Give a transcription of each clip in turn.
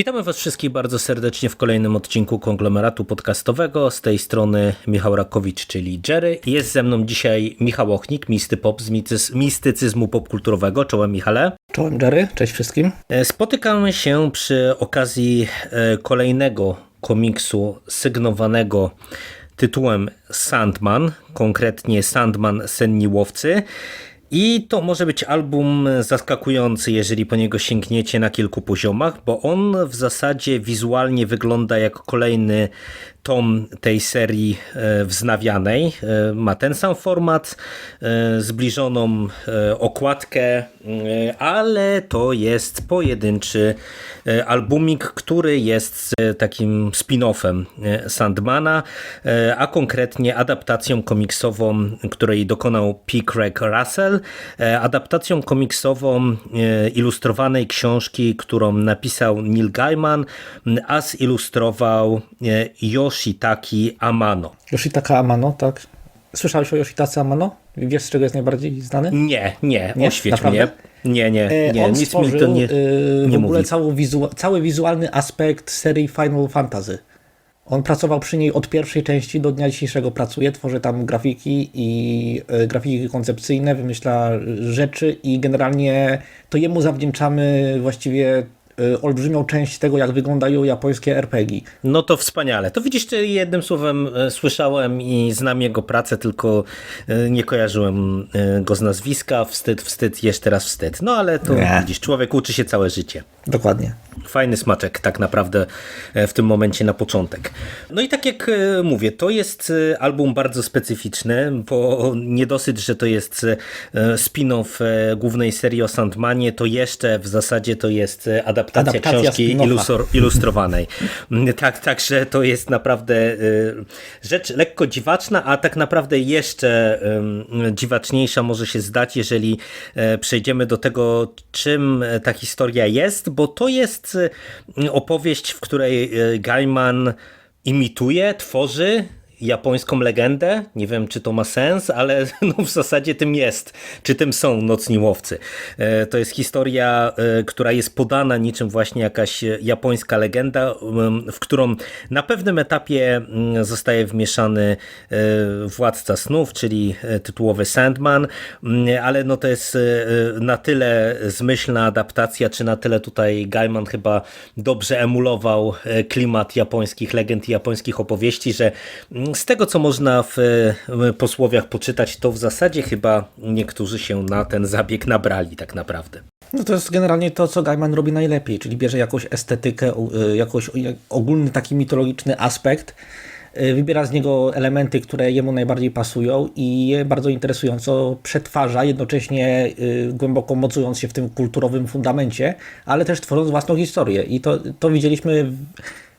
Witamy Was wszystkich bardzo serdecznie w kolejnym odcinku konglomeratu podcastowego. Z tej strony Michał Rakowicz, czyli Jerry. Jest ze mną dzisiaj Michał Ochnik, misty pop z mistycyzmu popkulturowego. Czołem Michale. Czołem Jerry, cześć wszystkim. E, Spotykamy się przy okazji e, kolejnego komiksu sygnowanego tytułem Sandman, konkretnie Sandman Senni Łowcy. I to może być album zaskakujący, jeżeli po niego sięgniecie na kilku poziomach, bo on w zasadzie wizualnie wygląda jak kolejny tom tej serii e, wznawianej. E, Ma ten sam format, e, zbliżoną okładkę, ale to jest pojedynczy albumik, który jest takim spin-offem Sandmana, a konkretnie adaptacją komiksową, której dokonał P. Craig Russell, adaptacją komiksową ilustrowanej książki, którą napisał Neil Gaiman, a zilustrował e, Yoshitaki Amano. Yoshitaka Amano, tak? Słyszałeś o Yoshitace Amano? Wiesz, z czego jest najbardziej znany? Nie, nie, Nie? oświeć Naprawdę? mnie. Nie, nie, E, nie, On nic mi stworzył to nie, e, nie w ogóle mówi. wizu, cały wizualny aspekt serii Final Fantasy. On pracował przy niej od pierwszej części do dnia dzisiejszego pracuje, tworzy tam grafiki i e, grafiki koncepcyjne, wymyśla rzeczy i generalnie to jemu zawdzięczamy właściwie olbrzymią część tego, jak wyglądają japońskie RPG. No to wspaniale. To widzisz, że jednym słowem e, słyszałem i znam jego pracę, tylko e, nie kojarzyłem e, go z nazwiska. Wstyd, wstyd, jeszcze raz wstyd. No ale to Nie. widzisz, człowiek uczy się całe życie. Dokładnie. Fajny smaczek tak naprawdę w tym momencie na początek. No i tak jak mówię, to jest album bardzo specyficzny, bo nie dosyć, że to jest spin-off głównej serii o Sandmanie, to jeszcze w zasadzie to jest e, adaptacja, Adaptacja książki ilustrowanej. Mm, Tak, także to jest naprawdę y, rzecz lekko dziwaczna, a tak naprawdę jeszcze dziwaczniejsza może się zdać, jeżeli e, przejdziemy do tego, czym ta historia jest, bo to jest y, opowieść, w której y, Gaiman imituje, tworzy japońską legendę. Nie wiem, czy to ma sens, ale no w zasadzie tym jest. Czy tym są Nocni Łowcy. E, To jest historia, e, która jest podana niczym właśnie jakaś japońska legenda, w którą na pewnym etapie zostaje wmieszany e, Władca Snów, czyli tytułowy Sandman, ale no to jest na tyle zmyślna adaptacja, czy na tyle tutaj Gaiman chyba dobrze emulował klimat japońskich legend i japońskich opowieści, że z tego co można w posłowiach poczytać, to w zasadzie chyba niektórzy się na ten zabieg nabrali tak naprawdę. No to jest generalnie to, co Gaiman robi najlepiej, czyli bierze jakąś estetykę, jakoś jak- ogólny taki mitologiczny aspekt, y, wybiera z niego elementy, które jemu najbardziej pasują i je bardzo interesująco przetwarza, jednocześnie y, głęboko mocując się w tym kulturowym fundamencie, ale też tworząc własną historię. I to, to widzieliśmy w,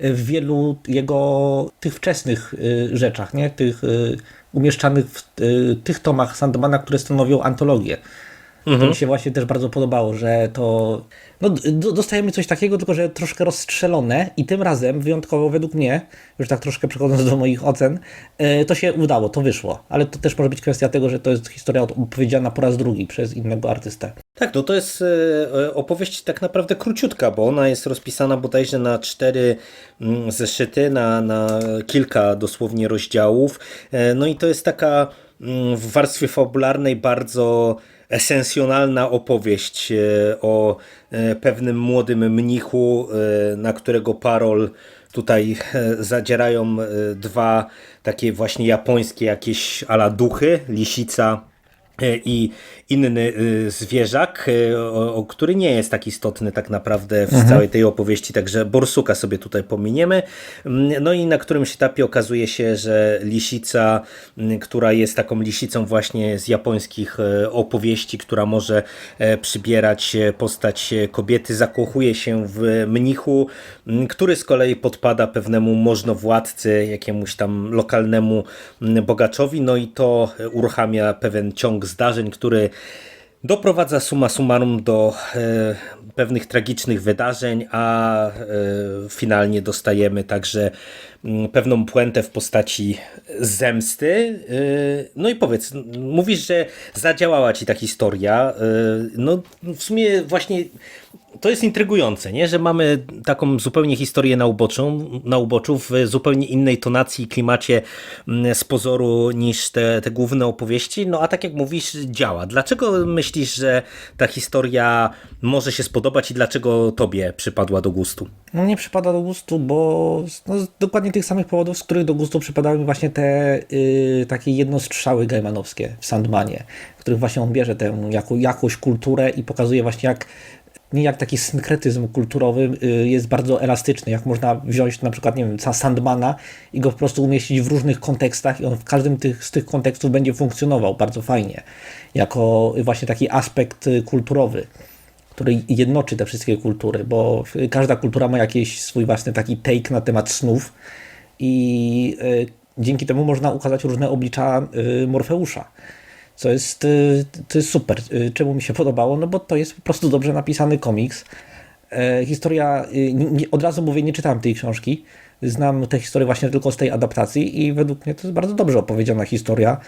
w wielu jego tych wczesnych y, rzeczach, nie? tych y, umieszczanych w y, tych tomach Sandmana, które stanowią antologię. To mi się właśnie też bardzo podobało, że to. No, dostajemy coś takiego, tylko że troszkę rozstrzelone i tym razem, wyjątkowo według mnie, już tak troszkę przechodząc do moich ocen, to się udało, to wyszło. Ale to też może być kwestia tego, że to jest historia opowiedziana po raz drugi przez innego artystę. Tak, no to jest e, opowieść tak naprawdę króciutka, bo ona jest rozpisana bodajże na cztery mm, zeszyty, na, na kilka dosłownie rozdziałów. E, No i to jest taka mm, w warstwie fabularnej bardzo esencjonalna opowieść e, o e, pewnym młodym mnichu, e, na którego parol tutaj e, zadzierają e, dwa takie właśnie japońskie jakieś ala duchy, lisica e, i inny y, zwierzak, o, który nie jest tak istotny tak naprawdę w całej tej opowieści, także Borsuka sobie tutaj pominiemy. Mm, No i na którymś etapie okazuje się, że lisica, mm, która jest taką lisicą właśnie z japońskich e, opowieści, która może e, przybierać e, postać e, kobiety, zakochuje się w mnichu, m, który z kolei podpada pewnemu możnowładcy, jakiemuś tam lokalnemu bogaczowi, no i to e, uruchamia pewien ciąg zdarzeń, który doprowadza summa summarum do e, pewnych tragicznych wydarzeń, a e, finalnie dostajemy także mm, pewną puentę w postaci zemsty. E, no i powiedz, mówisz, że zadziałała ci ta historia. No w sumie właśnie to jest intrygujące, nie? że mamy taką zupełnie historię na, uboczu, na uboczu w zupełnie innej tonacji i klimacie mm, z pozoru niż te, te główne opowieści. No a tak jak mówisz, działa. Dlaczego myślisz, że ta historia może się spodobać i dlaczego tobie przypadła do gustu? No nie przypada do gustu, bo no, z dokładnie tych samych powodów, z których do gustu przypadały mi właśnie te y, takie jednostrzały gaimanowskie w Sandmanie, w których właśnie on bierze tę jako, jakąś kulturę i pokazuje właśnie jak nie jak taki synkretyzm kulturowy y, jest bardzo elastyczny, jak można wziąć na przykład, nie wiem, Sa- Sandmana i go po prostu umieścić w różnych kontekstach i on w każdym tych, z tych kontekstów będzie funkcjonował bardzo fajnie, jako właśnie taki aspekt y, kulturowy który jednoczy te wszystkie kultury, bo każda kultura ma jakiś swój własny taki take na temat snów i y, dzięki temu można ukazać różne oblicza Morfeusza. Co jest, y, to jest super. Y, Czemu mi się podobało? No bo to jest po prostu dobrze napisany komiks. E, Historia, y, od razu mówię, nie czytałem tej książki. Znam tę historię właśnie tylko z tej adaptacji i według mnie to jest bardzo dobrze opowiedziana historia.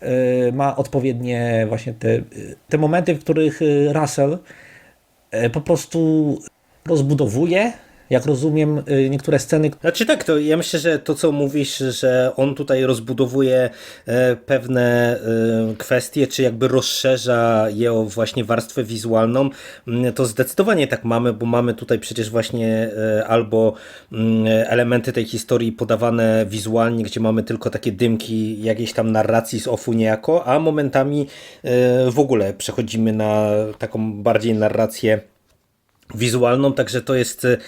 E, Ma odpowiednie właśnie te, te momenty, w których y, Russell e, po prostu rozbudowuje, jak rozumiem, y, niektóre sceny, Znaczy tak, to ja myślę, że to co mówisz, że on tutaj rozbudowuje e, pewne e, kwestie, czy jakby rozszerza je o właśnie warstwę wizualną, mm, to zdecydowanie tak mamy, bo mamy tutaj przecież właśnie e, albo mm, elementy tej historii podawane wizualnie, gdzie mamy tylko takie dymki jakiejś tam narracji z ofu niejako, a momentami w ogóle przechodzimy na taką bardziej narrację wizualną, także to jest e,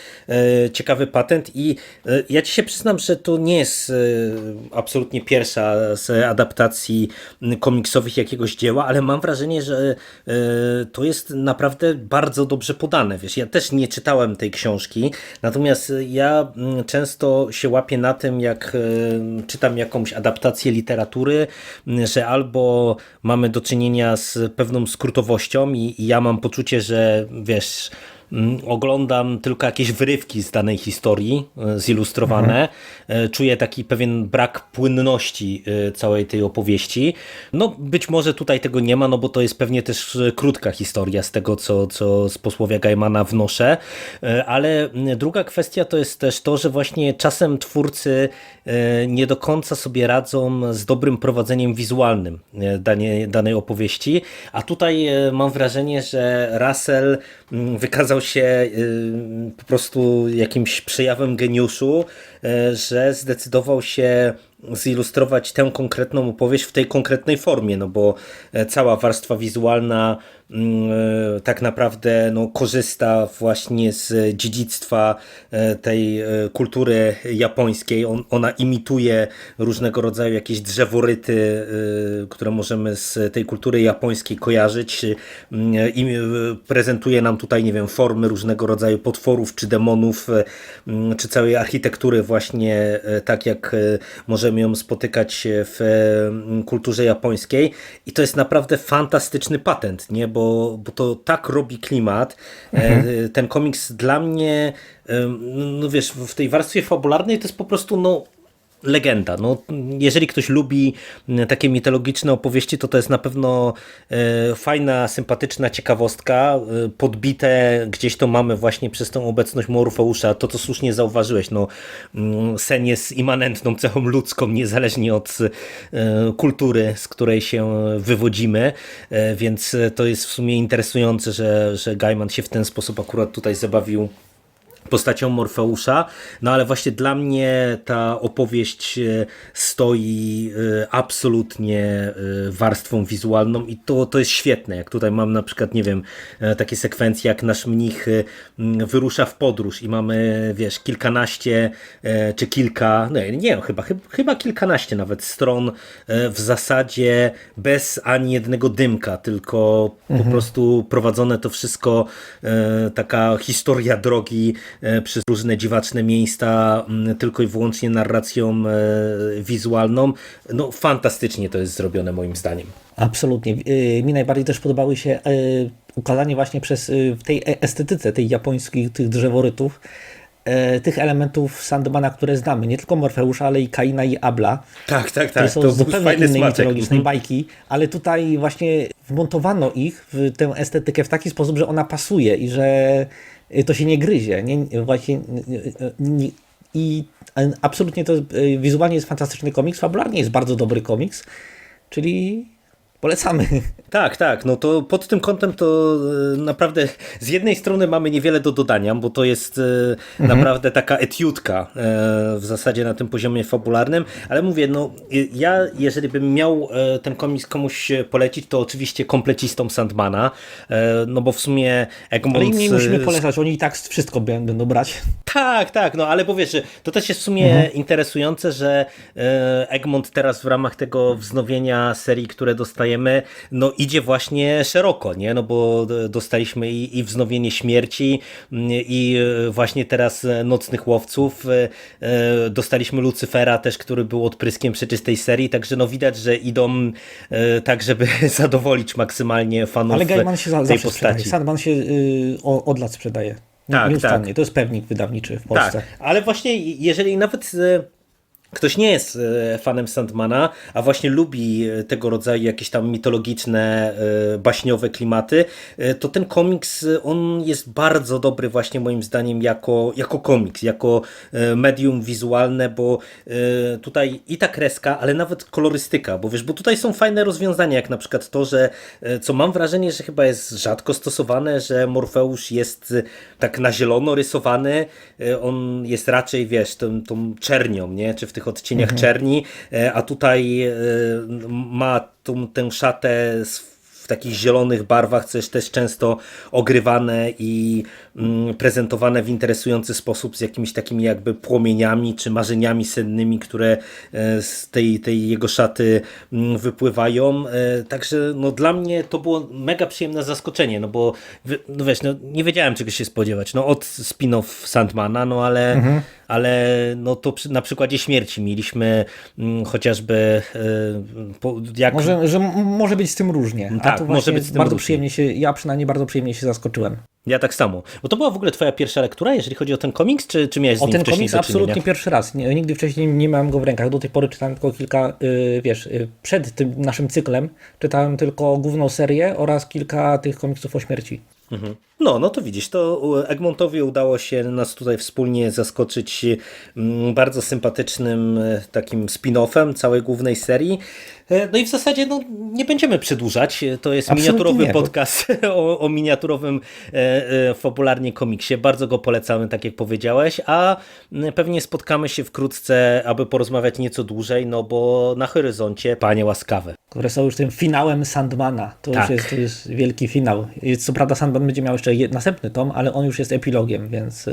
ciekawy patent i e, ja ci się przyznam, że to nie jest e, absolutnie pierwsza z adaptacji komiksowych jakiegoś dzieła, ale mam wrażenie, że to jest naprawdę bardzo dobrze podane. Wiesz, ja też nie czytałem tej książki, natomiast ja często się łapię na tym, jak czytam jakąś adaptację literatury, że albo mamy do czynienia z pewną skrótowością i, i ja mam poczucie, że wiesz, oglądam tylko jakieś wyrywki z danej historii e, zilustrowane. E, Czuję taki pewien brak płynności e, całej tej opowieści. No być może tutaj tego nie ma, no bo to jest pewnie też krótka historia z tego, co, co z posłowia Gaimana wnoszę. Ale mm, druga kwestia to jest też to, że właśnie czasem twórcy nie do końca sobie radzą z dobrym prowadzeniem wizualnym danie, danej opowieści, a tutaj mam wrażenie, że Russell mm, wykazał się y, po prostu jakimś przejawem geniuszu, e, że zdecydował się zilustrować tę konkretną opowieść w tej konkretnej formie, no bo e, cała warstwa wizualna mm, e, tak naprawdę no, korzysta właśnie z dziedzictwa e, tej kultury japońskiej. On, ona imituje różnego rodzaju jakieś drzeworyty, które możemy z tej kultury japońskiej kojarzyć Mm, i prezentuje nam tutaj, nie wiem, formy różnego rodzaju potworów czy demonów, mm, czy całej architektury właśnie tak jak e, możemy ją spotykać w e, kulturze japońskiej i to jest naprawdę fantastyczny patent, nie? Bo, bo to tak robi klimat. E, Ten komiks dla mnie, e, no wiesz, w tej warstwie fabularnej to jest po prostu, no legenda. No, jeżeli ktoś lubi m, takie mitologiczne opowieści, to to jest na pewno e, fajna, sympatyczna ciekawostka. E, podbite gdzieś to mamy właśnie przez tą obecność Morfeusza. To, co słusznie zauważyłeś, no, mm, sen jest immanentną cechą ludzką, niezależnie od e, kultury, z której się wywodzimy, więc to jest w sumie interesujące, że, że Gaiman się w ten sposób akurat tutaj zabawił postacią Morfeusza, no ale właśnie dla mnie ta opowieść e, stoi e, absolutnie e, warstwą wizualną i to, to jest świetne, jak tutaj mam na przykład, nie wiem, takie sekwencje jak nasz mnich wyrusza w podróż i mamy, wiesz, kilkanaście czy kilka, no nie wiem, chyba, chyba, kilkanaście nawet stron w zasadzie bez ani jednego dymka, tylko po prostu prowadzone to wszystko, taka historia drogi przez różne dziwaczne miejsca, tylko i wyłącznie narracją e, wizualną. No fantastycznie to jest zrobione moim zdaniem. Absolutnie. Y, Mi najbardziej też podobały się ukazanie właśnie przez w tej e- estetyce tej japońskich tych drzeworytów e, tych elementów Sandmana, które znamy. Nie tylko Morfeusza, ale i Kaina i Abla. Tak, tak, tak. są To z był zupełnie innej smaczek. mitologicznej Mhm. bajki, ale tutaj właśnie wmontowano ich w tę estetykę w taki sposób, że ona pasuje i że to się nie gryzie. Nie, nie- właśnie, nie, nie, I e, absolutnie to y, wizualnie jest fantastyczny komiks, fabularnie jest bardzo dobry komiks, czyli polecamy. Tak, tak, no to pod tym kątem to e, naprawdę z jednej strony mamy niewiele do dodania, bo to jest e, naprawdę taka etiudka e, w zasadzie na tym poziomie fabularnym, ale mówię, no ja jeżeli bym miał ten komiks komuś polecić, to oczywiście komplecistom Sandmana, no bo w sumie Egmont... Ale im nie musimy polecać, oni i tak wszystko będą brać. Tak, tak, no ale powiesz, to też jest w sumie interesujące, że Egmont teraz w ramach tego wznowienia serii, które dostajemy, no idzie właśnie szeroko, nie? No bo dostaliśmy i, i wznowienie śmierci mm, i e, właśnie teraz e, Nocnych Łowców, e, dostaliśmy Lucyfera też, który był odpryskiem przeczystej serii, także no widać, że idą tak, żeby zadowolić maksymalnie fanów Ale Gaiman się za, tej sprzedaje. postaci. Sandman się y, o- od lat sprzedaje. Tak, tak. To jest pewnik wydawniczy w Polsce. Tak, ale właśnie jeżeli nawet ktoś nie jest e, fanem Sandmana, a właśnie lubi e, tego rodzaju jakieś tam mitologiczne, e, baśniowe klimaty, to ten komiks, on jest bardzo dobry właśnie moim zdaniem jako, jako komiks, jako medium wizualne, bo tutaj i ta kreska, ale nawet kolorystyka, bo wiesz, bo tutaj są fajne rozwiązania, jak na przykład to, że co mam wrażenie, że chyba jest rzadko stosowane, że Morfeusz jest tak na zielono rysowany, on jest raczej, wiesz, tą, tą czernią, nie? Czy w tych odcieniach czerni, e, a tutaj e, ma tą, tę szatę w takich zielonych barwach, co jest też często ogrywane i mm, prezentowane w interesujący sposób z jakimiś takimi jakby płomieniami czy marzeniami sennymi, które e, z tej, tej jego szaty mm, wypływają. Także no, dla mnie to było mega przyjemne zaskoczenie, no bo no wiesz, no, nie wiedziałem czego się spodziewać. No od spin-off Sandmana, no ale, Mhm. Ale no to na przykładzie śmierci mieliśmy mm, chociażby e, jak Może, że może być z tym różnie. Tak, może być z tym bardzo różnie. przyjemnie się, ja przynajmniej bardzo przyjemnie się zaskoczyłem. Ja tak samo. Bo to była w ogóle twoja pierwsza lektura, jeżeli chodzi o ten komiks, czy, czy miałeś z O nim ten wcześniej komiks absolutnie pierwszy raz. Nigdy wcześniej nie miałem go w rękach. Do tej pory czytałem tylko kilka, y, wiesz, y, przed tym naszym cyklem czytałem tylko główną serię oraz kilka tych komiksów o śmierci. No, no to widzisz, to Egmontowi udało się nas tutaj wspólnie zaskoczyć mm, bardzo sympatycznym e, takim spin-offem całej głównej serii. E, No i w zasadzie no, nie będziemy przedłużać. E, To jest Absolutnie miniaturowy nie, podcast o, o miniaturowym e, e, fabularnie komiksie. Bardzo go polecamy, tak jak powiedziałeś, a mm, pewnie spotkamy się wkrótce, aby porozmawiać nieco dłużej, no bo na horyzoncie panie łaskawe. które są już tym finałem Sandmana. To Tak. już jest, to jest wielki finał. Co prawda Sandman będzie miał jeszcze je, następny tom, ale on już jest epilogiem, więc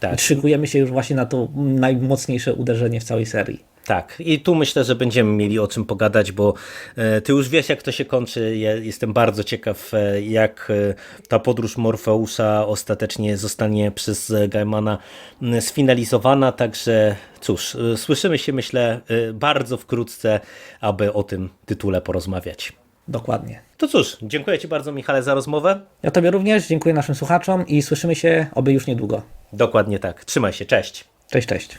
Tak. szykujemy się już właśnie na to najmocniejsze uderzenie w całej serii. Tak, i tu myślę, że będziemy mieli o czym pogadać, bo e, ty już wiesz, jak to się kończy. Ja jestem bardzo ciekaw, e, jak e, ta podróż Morfeusza ostatecznie zostanie przez Gaimana sfinalizowana. Także cóż, słyszymy się, myślę, bardzo wkrótce, aby o tym tytule porozmawiać. Dokładnie. To cóż, dziękuję Ci bardzo, Michale, za rozmowę. Ja Tobie również, dziękuję naszym słuchaczom i słyszymy się oby już niedługo. Dokładnie tak. Trzymaj się, cześć. Cześć, cześć.